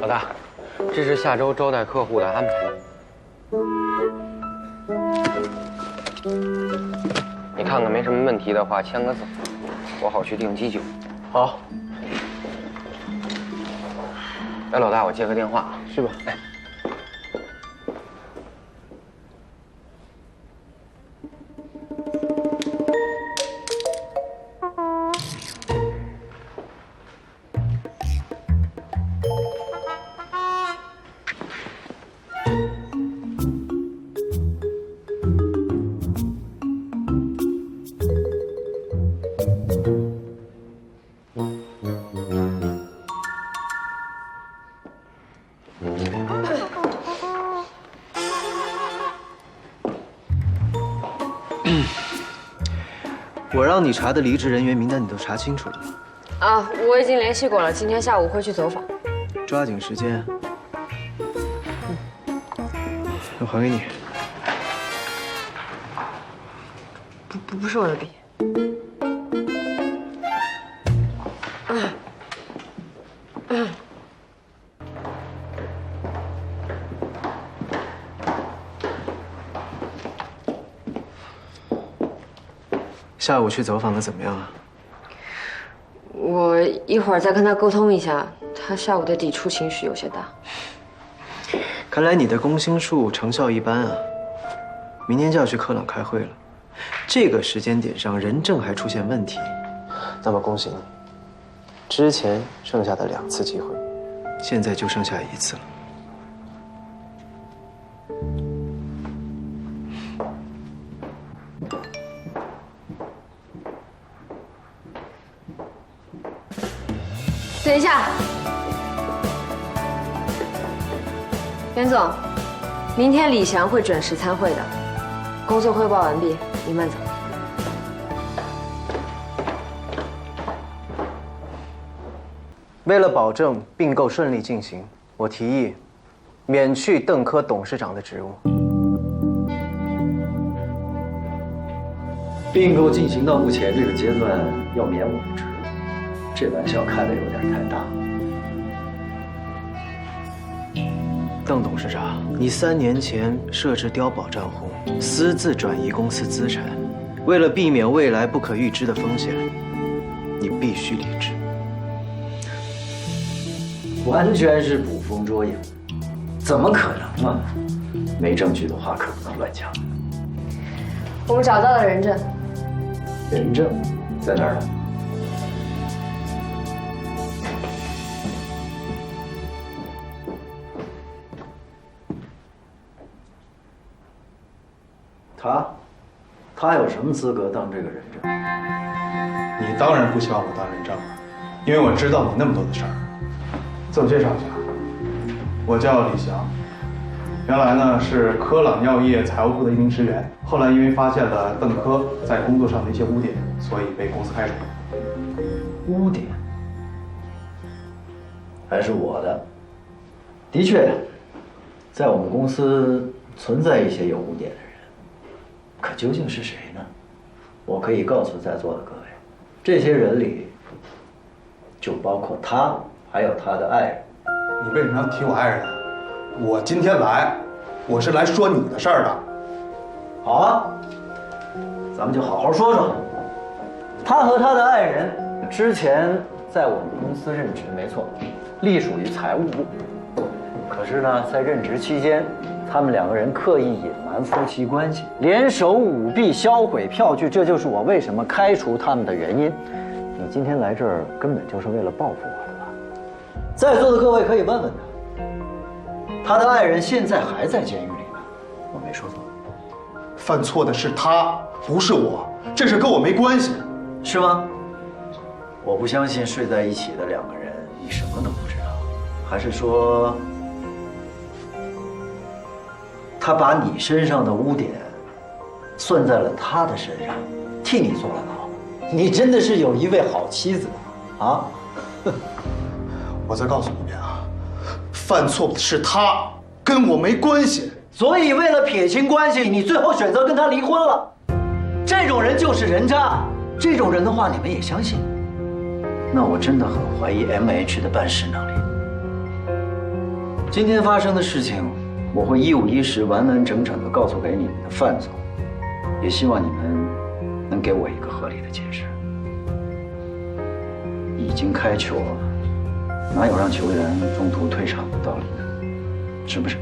老大，这是下周招待客户的安排。你看看没什么问题的话，签个字，我好去订机酒。好，哎，老大，我接个电话。去吧。哎。我让你查的离职人员名单，你都查清楚了吗？啊，我已经联系过了，今天下午会去走访。抓紧时间。我还给你。不不不是我的笔。下午去走访的怎么样啊？我一会儿再跟他沟通一下，他下午的抵触情绪有些大。看来你的攻心术成效一般啊！明天就要去科朗开会了，这个时间点上人证还出现问题，那么恭喜你，之前剩下的两次机会，现在就剩下一次了。等一下，袁总，明天李翔会准时参会的。工作汇报完毕，你慢走。为了保证并购顺利进行，我提议免去邓科董事长的职务。并购进行到目前这个阶段，要免我的职。这玩笑开的有点太大。邓董事长，你三年前设置碉堡账户，私自转移公司资产，为了避免未来不可预知的风险，你必须离职。完全是捕风捉影，怎么可能啊？没证据的话可不能乱讲。我们找到了人证。人证在哪儿呢？他，他有什么资格当这个人证？你当然不希望我当人证了，因为我知道你那么多的事儿。自我介绍一下，我叫李翔，原来呢是科朗药业财务部的一名职员，后来因为发现了邓科在工作上的一些污点，所以被公司开除。污点还是我的。的确，在我们公司存在一些有污点的人。可究竟是谁呢？我可以告诉在座的各位，这些人里就包括他，还有他的爱人。你为什么要提我爱人？我今天来，我是来说你的事儿的。好啊，咱们就好好说说。他和他的爱人之前在我们公司任职，没错，隶属于财务部。可是呢，在任职期间，他们两个人刻意隐瞒夫妻关系，联手舞弊、销毁票据，这就是我为什么开除他们的原因。你今天来这儿根本就是为了报复我的吧？在座的各位可以问问他，他的爱人现在还在监狱里吗？我没说错。犯错的是他，不是我，这事跟我没关系，是吗？我不相信睡在一起的两个人，你什么都不知道，还是说？他把你身上的污点算在了他的身上，替你坐了牢。你真的是有一位好妻子啊！我再告诉你一遍啊，犯错的是他，跟我没关系。所以为了撇清关系，你最后选择跟他离婚了。这种人就是人渣。这种人的话你们也相信？那我真的很怀疑 M H 的办事能力。今天发生的事情，我会一五一十、完完整整的告诉给你们的范总，也希望你们能给我一个合理的解释。已经开球了，哪有让球员中途退场的道理呢？是不是？